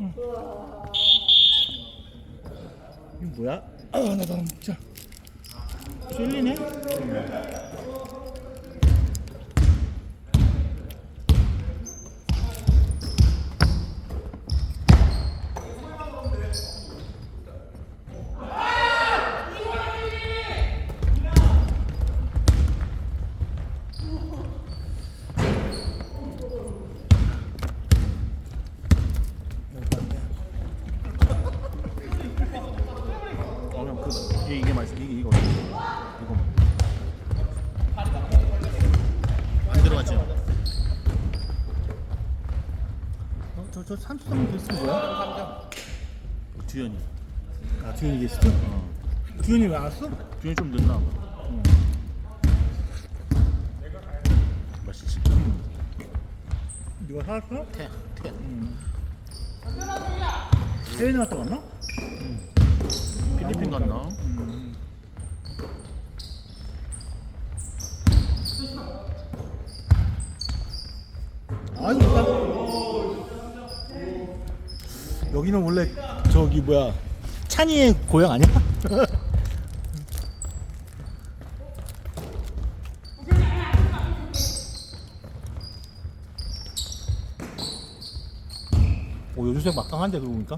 이거 뭐야? 아, 나도 한번 먹자. 쫄리네? 어, 그냥 그 이게, 이게 맛있어. 이게 이거. 이거. 안 들어갔지? 어, 저, 저 산수성 게스트 뭐야? 주연이. 아, 두현이 게스트? 어. 두현이 왜 왔어? 주연이 좀 늦나 봐. 맛있지. 네가 사왔어? 태, 태. 해외 나갔다 왔나? 필리핀 갔나? 아유, 오빠. 여기는 원래 저기 뭐야 찬이의 고향 아니야? 오 요즘생 막강한데 그러고 보니까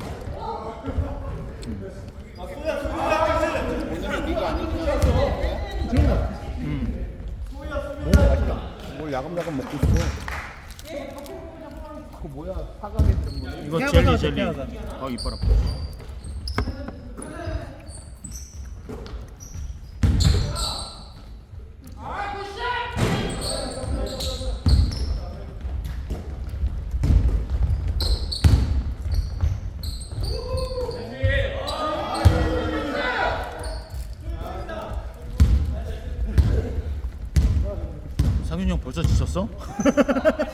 너무 맛있다 뭘 야금야금 먹고 있어. 그거 뭐야? 사과겠던 뭐. 이거 태아가 젤리 젤리. 아 이뻐라. 상윤이 형 벌써 지쳤어?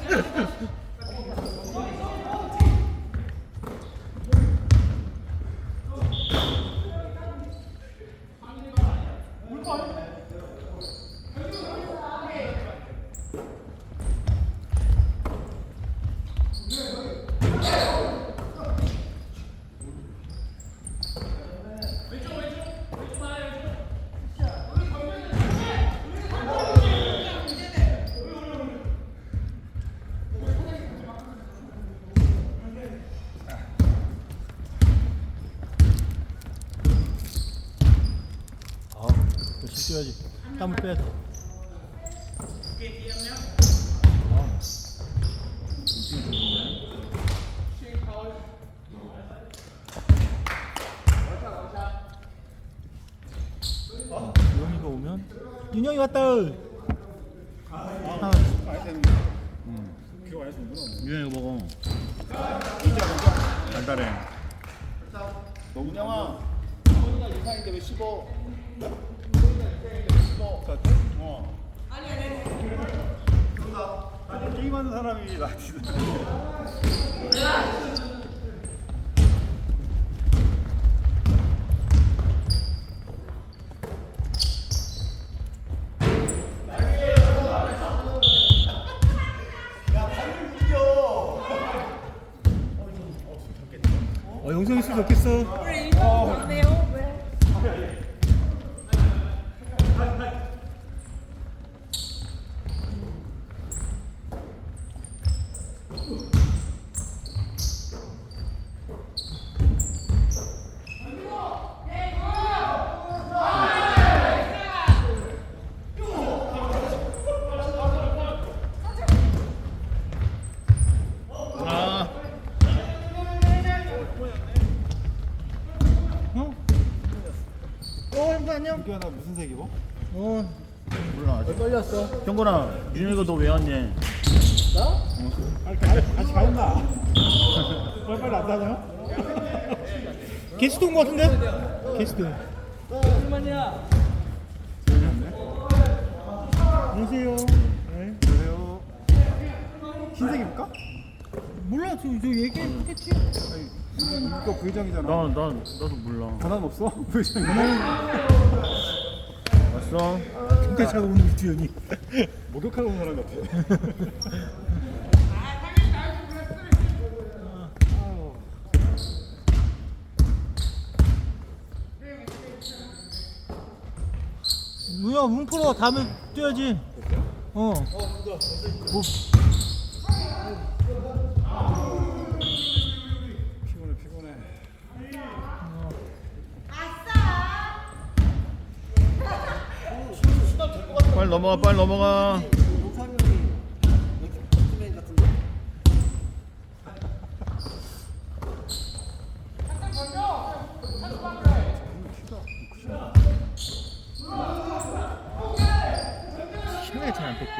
줘야지. 땀을 빼야 돼. 어. 윤영이가 오면 윤영이 왔다. 아, 하나. 유현이가 먹어. 달달해. 너무 영아. 나 예상인데 왜 15? 사람이 나 진짜. 어, 영상 있으면 좋겠어 네요 왜? 아, 어? 어 형사 안녕 이게 하나 무슨 색이고? 어 몰라. 떨렸어 형건아, 윤영이가 너왜 왔니? 빨리 같이 같이 가온다 빨리 빨리 안 다녀? 게스트 온 거 같은데? 게스트 안녕하세요 네. 그래요. 흰색 입을까? 몰라 저, 저 얘기했겠지 이거 부회장이잖아. 나, 나, 나도 몰라. 전환 없어? 부회장이. 왔어? 근데 차가 오는 주연이 목욕하고 온 사람 같아. 뭐야, 문프로 다음에 뛰어야지. 어. 어, 뭐. 빨리 넘어가 빨리 넘어가 힘을 잘안 뺐지.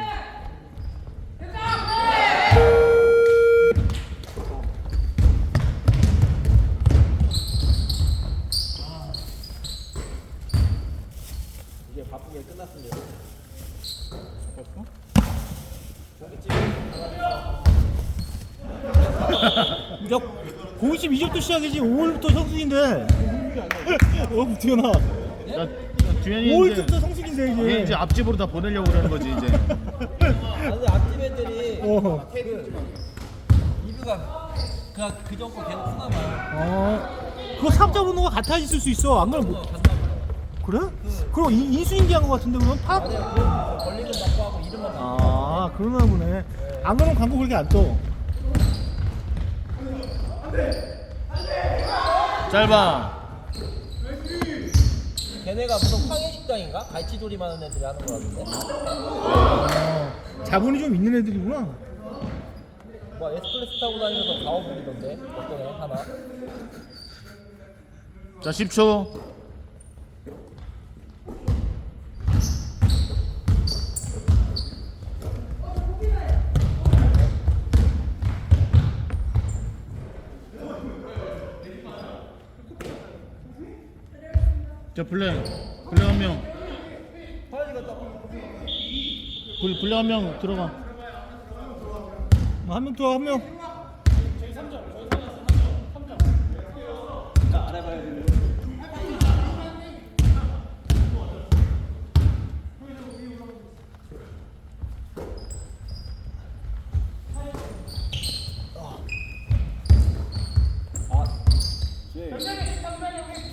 이제 바쁘게 끝났습니다. 야, 공식 이제부터 시작이지. 5월부터 성수기인데. 어, 주현이 5월부터 이제 성수기인데 얘 이제. 이제 앞집으로 다 보내려고 그러는 거지 이제 아, 근데 앞집 애들이 어. 리뷰가 그냥 그 정도 계속 쓰나 봐요. 어. 그거 사업자 번호가 같아 있을 수 있어. 안 그러면 뭐. 간다 봐요. 그래? 그럼 인- 인수인계한 것 같은데 그러면 팝? 권리금 받고 하고 이름만. 아 그러나 보네. 안 그러면 광고 그렇게 안 떠. 짧아 걔네가 무슨 황해식당인가? 갈치조림 하는 애들이 하는 거라던데. 어, 자본이 좀 있는 애들이구나. 뭐 에스프레소 타고 다니면서 가오 부리던데. 어떤 애 하나. 자 10초 자 블랙 블랙 한명. 블랙 한명 들어가. 뭐한명더한 명.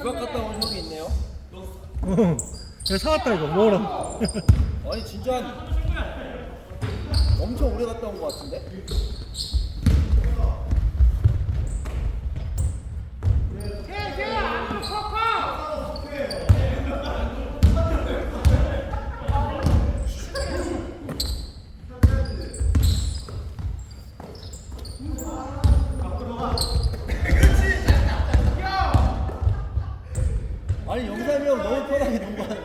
유학 갔다 온 형이 있네요. 어. 내가 사왔다 이거 먹어라. 아니 진짜 한 엄청 오래 갔다 온 것 같은데? 아니 영삼이 형 너무 편하게 농구하는데?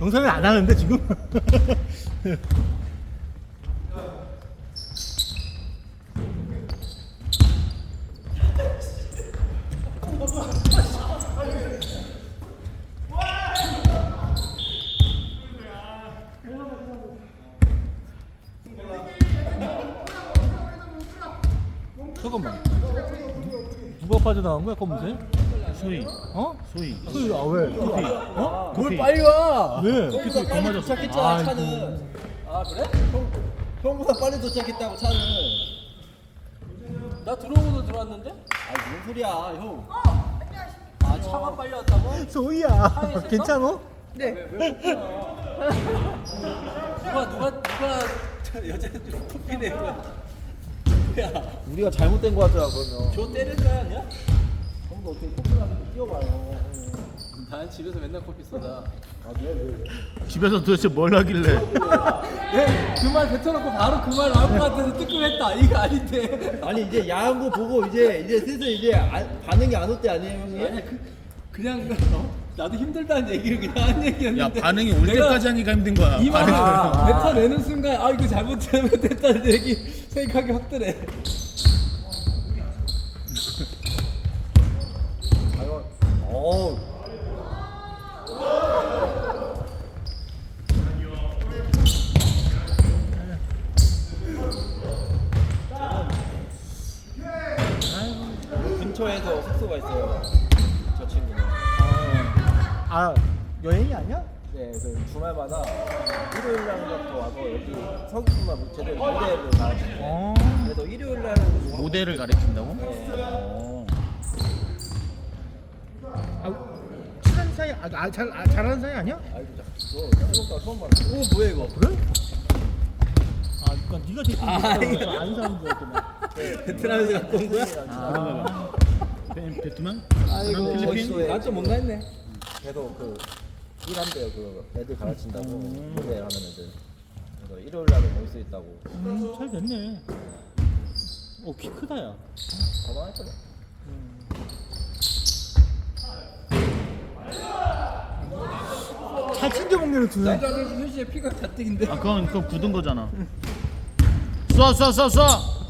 영상은 안 하는데 지금. 잠깐만. 누가 빠져나간 거야 검은색? 소희 어? 소희 소희 아 왜? 어? 뭘 빨리 와! 왜? 형보다 빨리 맞았어. 도착했잖아 아이고. 차는 아 그래? 형, 형보다 빨리 도착했다고 차는 나 들어오고도 들어왔는데? 아 무슨 소리야 형 아, 차가 빨리 왔다고? 소희야 괜찮어? 누가 누가 누가 여자애들 토끼네 야 우리가 잘못된 거 같더라 그러면 저 때릴 거 아니야? 형도 어떻게 커피 나한테 뛰어봐요? 난 집에서 맨날 커피 쏟아 집에서 도대체 뭘 하길래? 그말 뱉어놓고 바로 그 말 나올 것 같아서 뜨끔했다. 이거 아닌데. 아니 이제 야한 거 보고 이제 이제 슬슬 이제 안- 반응이 안 올 때 아니에요 형님? 아니 그, 그냥 어? 나도 힘들다는 얘기를 그냥 한야 얘기였는데. 반응이 올 내가 때까지 하니까 힘든 거야. 이 말을. 뱉어내는 순간 아 이거 잘못 잘못했다는 얘기 생각이 확 드네 어 근처에서 숙소가 있어요. 저 친구는. 아 여행이 아니야? 네, 그 주말마다 일요일 날부터 와서 여기 서귀포만 제대로 무대를 가르치고 어. 그래서 일요일 날은 모델을 가르친다고? 네. 어. 아, 아, 아, 잘 아, 잘하는 사이 아니야? 아이고 너 한국가 처음 봤네 오 뭐야 이거 그래? 아 그러니까 네가 대신 아, 이거. 사람인 줄 알았더만. 베트남에서 갖고 온 거야? 아, 베- 베트남? 아이고 필리핀? 멋있어 나좀 뭔가 했네 계속 그 일한대요 그 애들 가르친다고 노래 하는 애들 그래서 일요일 날은 올수 있다고 음, 잘 됐네. 오, 키 크다, 야. 가만했잖아 잘 챙겨 먹는 두 명. 남자들 휴지에 피가 가뜩인데. 아 그건 그거 굳은 거잖아. 쏴 쏴 쏴 쏴